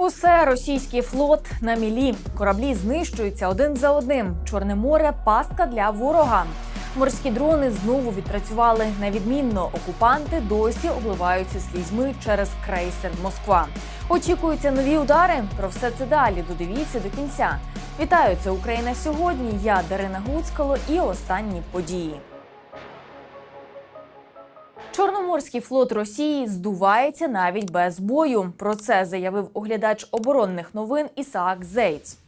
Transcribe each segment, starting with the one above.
Усе російський флот на мілі. Кораблі знищуються один за одним. Чорне море пастка для ворога. Морські дрони знову відпрацювали невідмінно. Окупанти досі обливаються слізьми через крейсер Москва. Очікуються нові удари. Про все це далі. Додивіться до кінця. Вітаю, це Україна сьогодні. Я Дарина Гуцкало і останні події. Чорноморський флот Росії здувається навіть без бою. Про це заявив оглядач оборонних новин Ісаак Зейц.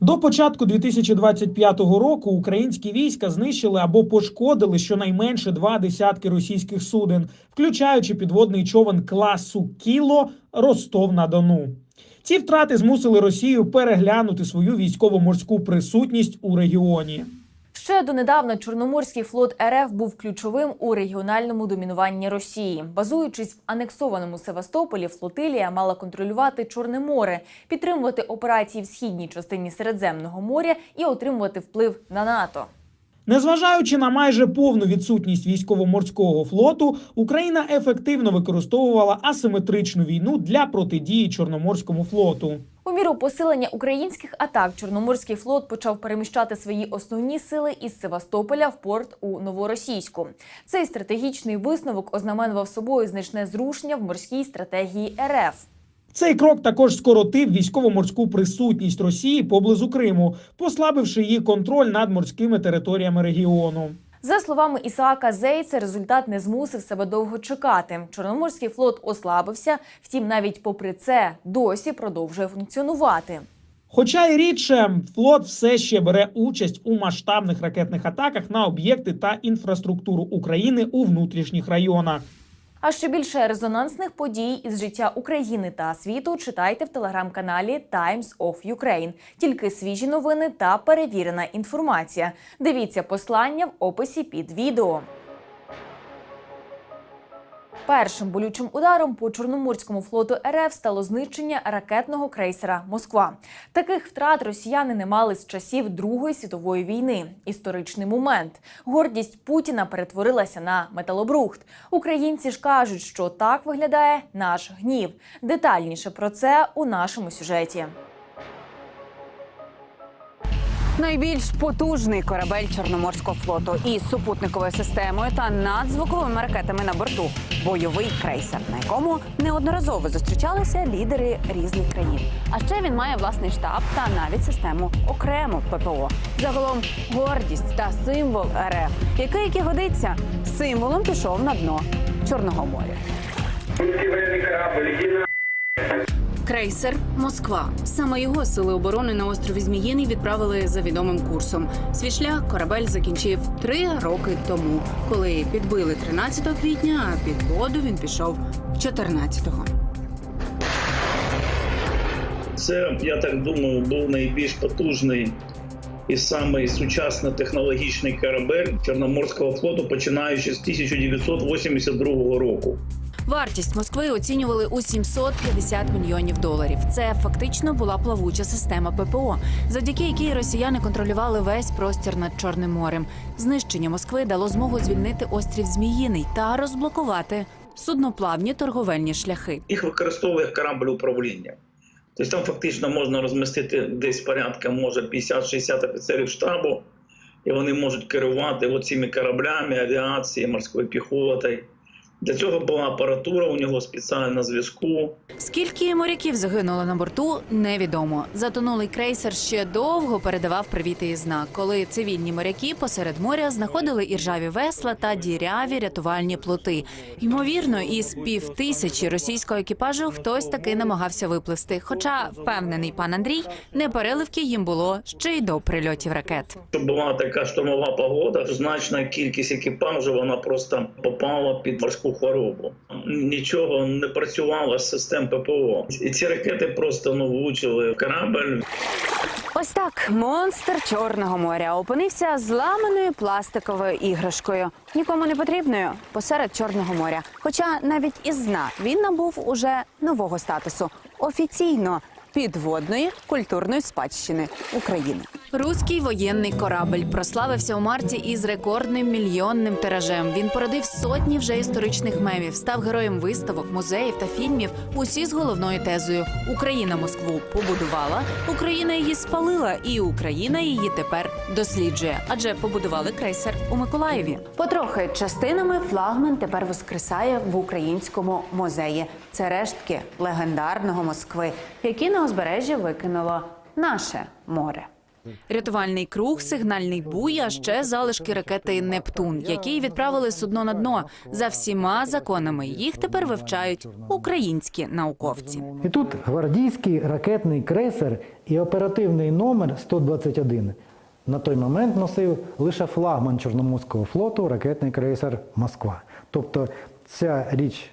До початку 2025 року українські війська знищили або пошкодили щонайменше два десятки російських суден, включаючи підводний човен класу Кіло Ростов на Дону. Ці втрати змусили Росію переглянути свою військово-морську присутність у регіоні. Ще донедавна Чорноморський флот РФ був ключовим у регіональному домінуванні Росії. Базуючись в анексованому Севастополі, флотилія мала контролювати Чорне море, підтримувати операції в східній частині Середземного моря і отримувати вплив на НАТО. Незважаючи на майже повну відсутність військово-морського флоту, Україна ефективно використовувала асиметричну війну для протидії Чорноморському флоту. У міру посилення українських атак Чорноморський флот почав переміщати свої основні сили із Севастополя в порт у Новоросійську. Цей стратегічний висновок ознаменував собою значне зрушення в морській стратегії РФ. Цей крок також скоротив військово-морську присутність Росії поблизу Криму, послабивши її контроль над морськими територіями регіону. За словами Ісаака Зейца, результат не змусив себе довго чекати. Чорноморський флот ослабився, втім, навіть попри це досі продовжує функціонувати. Хоча й рідше флот все ще бере участь у масштабних ракетних атаках на об'єкти та інфраструктуру України у внутрішніх районах. А ще більше резонансних подій із життя України та світу читайте в телеграм-каналі Times of Ukraine. Тільки свіжі новини та перевірена інформація. Дивіться послання в описі під відео. Першим болючим ударом по Чорноморському флоту РФ стало знищення ракетного крейсера Москва. Таких втрат росіяни не мали з часів Другої світової війни. Історичний момент. Гордість Путіна перетворилася на металобрухт. Українці ж кажуть, що так виглядає наш гнів. Детальніше про це у нашому сюжеті. Найбільш потужний корабель Чорноморського флоту із супутниковою системою та надзвуковими ракетами на борту. Бойовий крейсер, на якому неодноразово зустрічалися лідери різних країн. А ще він має власний штаб та навіть систему окремо ППО. Загалом гордість та символ РФ, який як і годиться, символом пішов на дно Чорного моря. Крейсер Москва. Саме його сили оборони на острові Зміїний відправили за відомим курсом. Свій шлях корабель закінчив три роки тому, коли підбили 13 квітня, а під воду він пішов 14-го. Це, я так думаю, був найбільш потужний і самий сучасно технологічний корабель Чорноморського флоту, починаючи з 1982 року. Вартість Москви оцінювали у 750 мільйонів доларів. Це фактично була плавуча система ППО, завдяки якій росіяни контролювали весь простір над Чорним морем. Знищення Москви дало змогу звільнити острів Зміїний та розблокувати судноплавні торговельні шляхи. Їх використовує корабль управління. Тобто там фактично можна розмістити десь порядка, може 50-60 офіцерів штабу, і вони можуть керувати цими кораблями, авіацією, морською піхотою. Для цього була апаратура у нього спеціальна зв'язку. Скільки моряків загинуло на борту, невідомо. Затонулий крейсер ще довго передавав привіти і знак, коли цивільні моряки посеред моря знаходили іржаві весла та діряві рятувальні плоти. Ймовірно, із пів тисячі російського екіпажу хтось таки намагався випливсти. Хоча впевнений пан Андрій, непереливки їм було ще й до прильотів ракет. Щоб була така штормова погода, значна кількість екіпажу вона просто попала під морську хворобу. Нічого не працювало з систем ППО. І ці ракети просто ну, влучили в корабль. Ось так монстр Чорного моря опинився зламаною пластиковою іграшкою, нікому не потрібною посеред Чорного моря. Хоча навіть із дна він набув уже нового статусу офіційно підводної культурної спадщини України. Руський воєнний корабль прославився у марті із рекордним мільйонним тиражем. Він породив сотні вже історичних мемів, став героєм виставок, музеїв та фільмів. Усі з головною тезою: Україна Москву побудувала, Україна її спалила, і Україна її тепер досліджує. Адже побудували крейсер у Миколаєві. Потрохи частинами флагман тепер воскресає в українському музеї. Це рештки легендарного Москви, які на узбережжі викинуло наше море. Рятувальний круг, сигнальний буй, а ще залишки ракети Нептун, які відправили судно на дно за всіма законами. Їх тепер вивчають українські науковці. І тут гвардійський ракетний крейсер і оперативний номер 121 на той момент носив лише флагман Чорноморського флоту ракетний крейсер Москва. Тобто ця річ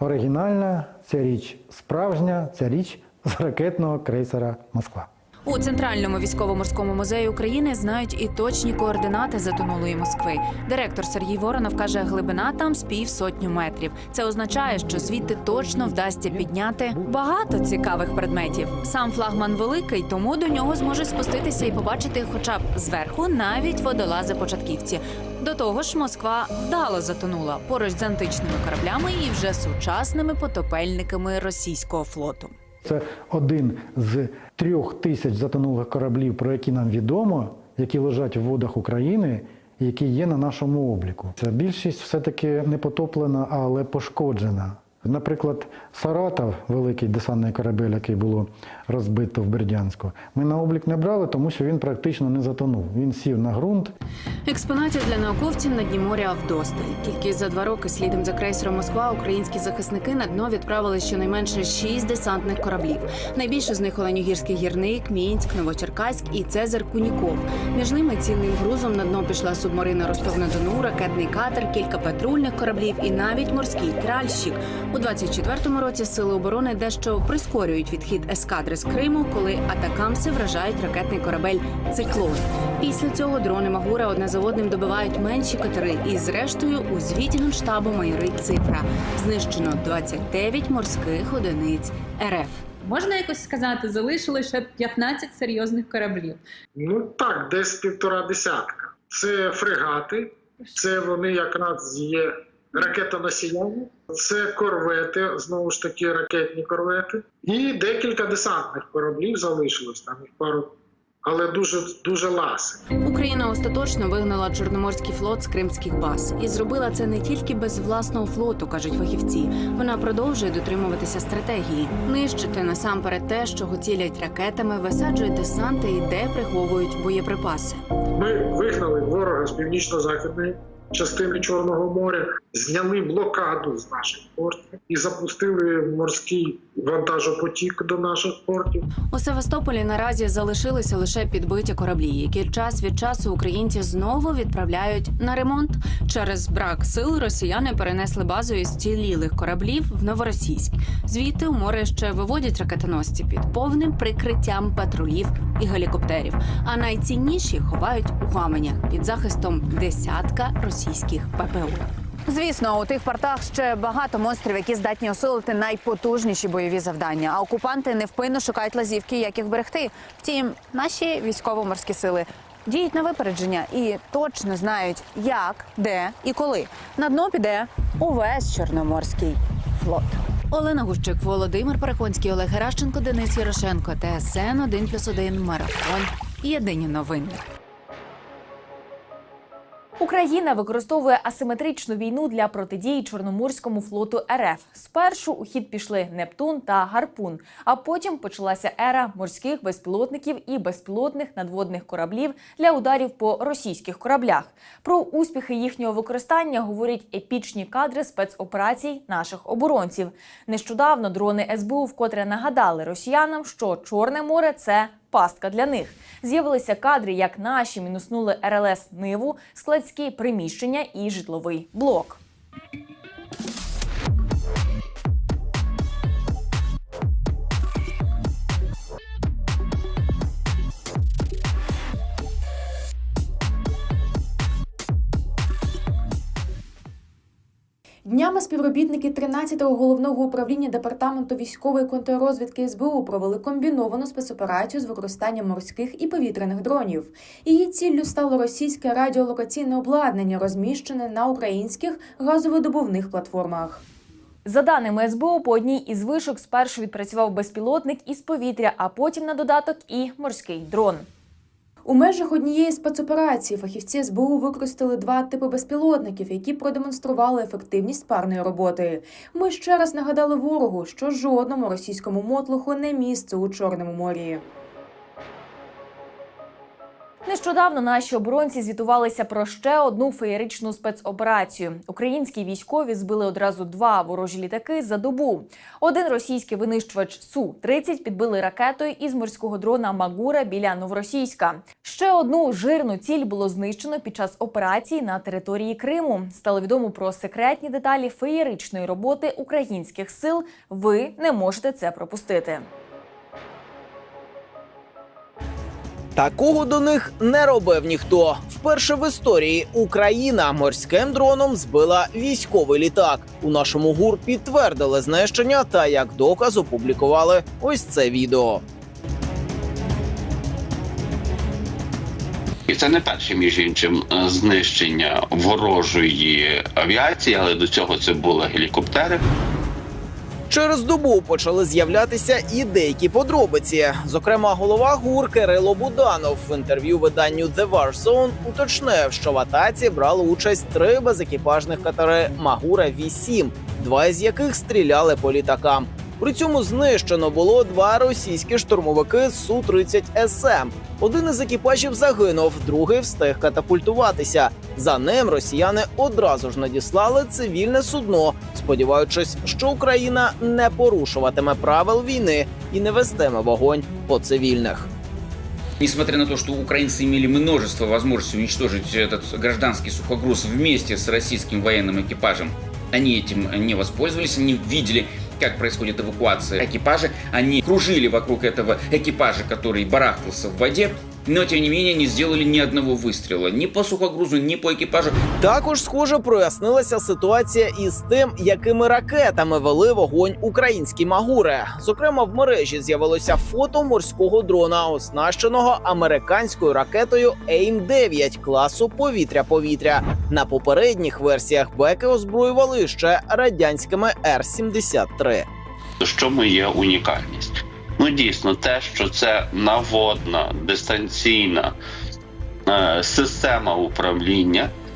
оригінальна, ця річ справжня, ця річ з ракетного крейсера Москва. У центральному військово-морському музеї України знають і точні координати затонулої Москви. Директор Сергій Воронов каже, глибина там з півсотню метрів. Це означає, що звідти точно вдасться підняти багато цікавих предметів. Сам флагман великий, тому до нього зможуть спуститися і побачити, хоча б зверху, навіть водолази-початківці. До того ж, Москва вдало затонула поруч з античними кораблями і вже сучасними потопельниками російського флоту. Це один з трьох тисяч затонулих кораблів, про які нам відомо, які лежать в водах України, які є на нашому обліку. Ця більшість все-таки не потоплена, але пошкоджена. Наприклад, Саратов, великий десантний корабель, який було розбито в Бердянську, ми на облік не брали, тому що він практично не затонув. Він сів на ґрунт, Експонатів для науковців на дні моря вдосталь. Тільки за два роки слідом за крейсером Москва українські захисники на дно відправили щонайменше шість десантних кораблів. Найбільше з них Оленюгірський гірник, Мінськ, Новочеркаськ і Цезар Куніков. Між ними цілим грузом на дно пішла субмарина Ростов на Дону, ракетний катер, кілька патрульних кораблів і навіть морський тральщик. У 24-му році сили оборони дещо прискорюють відхід ескадри з Криму, коли атакамси вражають ракетний корабель Циклон. Після цього дрони Магура одне за одним добивають менші катери, і зрештою у звіті генштабу майорить цифра. Знищено 29 морських одиниць РФ. Можна якось сказати, залишили ще 15 серйозних кораблів. Ну так, десь півтора десятка. Це фрегати, це вони якраз є ракетоносіями, це корвети, знову ж таки, ракетні корвети. І декілька десантних кораблів залишилось там їх пару, але дуже дуже ласи. Україна остаточно вигнала Чорноморський флот з кримських баз і зробила це не тільки без власного флоту, кажуть фахівці. Вона продовжує дотримуватися стратегії, нищити насамперед те, що цілять ракетами, висаджують десанти і де приховують боєприпаси. Ми вигнали ворога з північно-західної частини Чорного моря, зняли блокаду з наших портів і запустили морський вантажопотік до наших портів. У Севастополі наразі залишилися лише підбиті кораблі, які час від часу українці знову відправляють на ремонт. Через брак сил росіяни перенесли базу із цілілих кораблів в Новоросійськ. Звідти у море ще виводять ракетоносці під повним прикриттям патрулів і гелікоптерів. А найцінніші ховають у гаманях під захистом десятка російських ППО. Звісно, у тих портах ще багато монстрів, які здатні осилити найпотужніші бойові завдання. А окупанти невпинно шукають лазівки, як їх берегти. Втім, наші військово-морські сили діють на випередження і точно знають, як, де і коли. На дно піде увесь чорноморський флот. Олена Гущик, Володимир Парахонський, Олег Геращенко, Денис Ярошенко, ТСН 1+,1, Марафон. Єдині новини. Україна використовує асиметричну війну для протидії Чорноморському флоту РФ. Спершу у хід пішли Нептун та Гарпун, а потім почалася ера морських безпілотників і безпілотних надводних кораблів для ударів по російських кораблях. Про успіхи їхнього використання говорять епічні кадри спецоперацій наших оборонців. Нещодавно дрони СБУ вкотре нагадали росіянам, що Чорне море це пастка для них. З'явилися кадри, як наші мінуснули РЛС Ниву, складські приміщення і житловий блок. Днями співробітники 13-го головного управління департаменту військової контррозвідки СБУ провели комбіновану спецоперацію з використанням морських і повітряних дронів. Її ціллю стало російське радіолокаційне обладнання, розміщене на українських газовидобувних платформах. За даними СБУ, по одній із вишок спершу відпрацював безпілотник із повітря, а потім на додаток і морський дрон. У межах однієї спецоперації фахівці СБУ використали два типи безпілотників, які продемонстрували ефективність парної роботи. Ми ще раз нагадали ворогу, що жодному російському мотлуху не місце у Чорному морі. Нещодавно наші оборонці звітувалися про ще одну феєричну спецоперацію. Українські військові збили одразу два ворожі літаки за добу. Один російський винищувач су 30 підбили ракетою із морського дрона Магура біля новоросійська. Ще одну жирну ціль було знищено під час операції на території Криму. Стало відомо про секретні деталі феєричної роботи українських сил. Ви не можете це пропустити. Такого до них не робив ніхто. Вперше в історії Україна морським дроном збила військовий літак. У нашому гур підтвердили знищення та як доказ опублікували ось це відео. І це не перше, між іншим, е, знищення ворожої авіації, але до цього це були гелікоптери. Через добу почали з'являтися і деякі подробиці. Зокрема, голова ГУР Кирило Буданов в інтерв'ю виданню The War Zone уточнив, що в атаці брали участь три безекіпажних катери Магура 8 два із яких стріляли по літакам. При цьому знищено було два російські штурмовики су 30 СМ. Один із екіпажів загинув, другий встиг катапультуватися. За ним росіяни одразу ж надіслали цивільне судно, сподіваючись, що Україна не порушуватиме правил війни і не вестиме вогонь по цивільних. Несмотря на то, что украинцы имели множество возможностей уничтожить этот гражданский сухогруз вместе с российским военным экипажем, они этим не воспользовались, они видели, как происходит эвакуация экипажа, они кружили вокруг этого экипажа, который барахтался в воде, но тем не менее не сделали ни одного выстрела ни по сухогрузу, ни по экипажу. Також, схоже, прояснилася ситуація із тим, якими ракетами вели вогонь українські магури. Зокрема, в мережі з'явилося фото морського дрона, оснащеного американською ракетою AIM-9 класу повітря-повітря. На попередніх версіях беки озброювали ще радянськими Р-73. В чому є унікальність? Ну дійсно, те, що це наводна дистанційна е, система управління.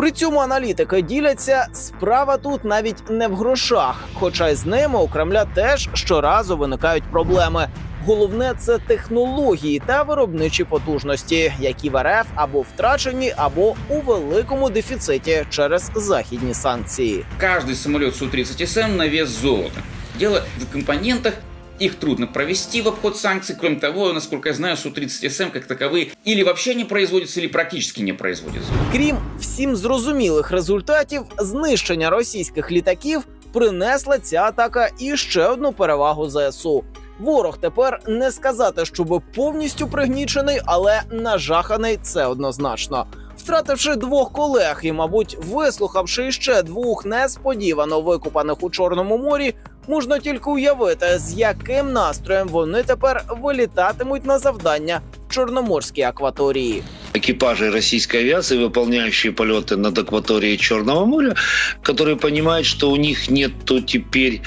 При цьому аналітики діляться, справа тут навіть не в грошах, хоча й з ними у Кремля теж щоразу виникають проблеми. Головне це технології та виробничі потужності, які в РФ або втрачені, або у великому дефіциті через західні санкції. Каждый самолет Су-30СМ на вес золота. Дело в компонентах, их трудно провести в обход санкций. Кроме того, насколько я знаю, Су-30СМ как таковые или вообще не производятся, или практически не производятся. Крім всім зрозумілих результатів, знищення російських літаків принесла ця атака і ще одну перевагу ЗСУ. Ворог тепер не сказати, щоб повністю пригнічений, але нажаханий це однозначно. Втративши двох колег і, мабуть, вислухавши іще двох несподівано викупаних у Чорному морі, можна тільки уявити, з яким настроєм вони тепер вилітатимуть на завдання в Чорноморській акваторії. экипажи российской авиации, выполняющие полеты над акваторией Черного моря, которые понимают, что у них нет теперь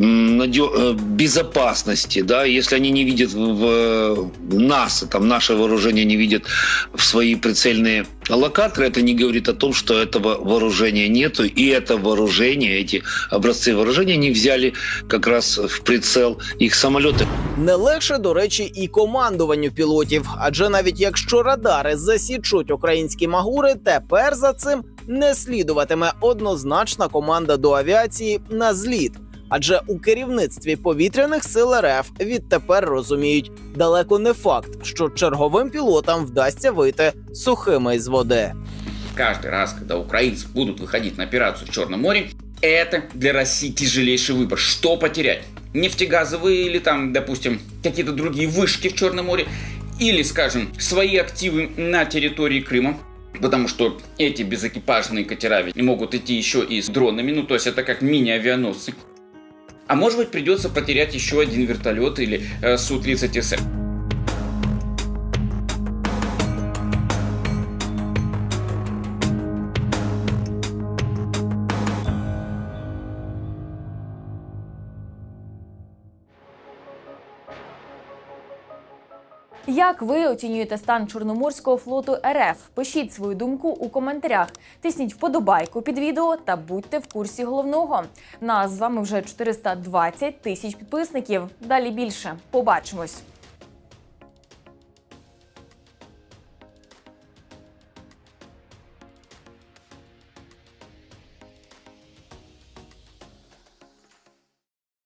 м, надё- э, безопасности, да, если они не видят в в нас, там наше вооружение не видит в свои прицельные локаторы, это не говорит о том, что этого вооружения нету, и это вооружение, эти образцы вооружения не взяли как раз в прицел их самолеты. Не легше, до речі, і командуванню пілотів, адже навіть якщо радари засічуть українські магури, тепер за цим не слідуватиме однозначна команда до авіації на зліт. Адже у керівництві повітряних сил РФ відтепер розуміють, далеко не факт, що черговим пілотам вдасться вийти сухими із води. Каждый раз, когда украинцы будут выходить на операцию в Черном море, это для России тяжелейший выбор. Что потерять? Нефтегазовые или там, допустим, какие-то другие вышки в Черном море, или, скажем, свои активы на территории Крыма, потому что эти безэкипажные катера ведь могут идти еще и с дронами, ну то есть это как мини-авианосцы. А может быть придется потерять еще один вертолет или э, Су-30СМ. Як ви оцінюєте стан Чорноморського флоту РФ? Пишіть свою думку у коментарях. Тисніть вподобайку під відео та будьте в курсі головного. Нас з вами вже 420 тисяч підписників. Далі більше. Побачимось.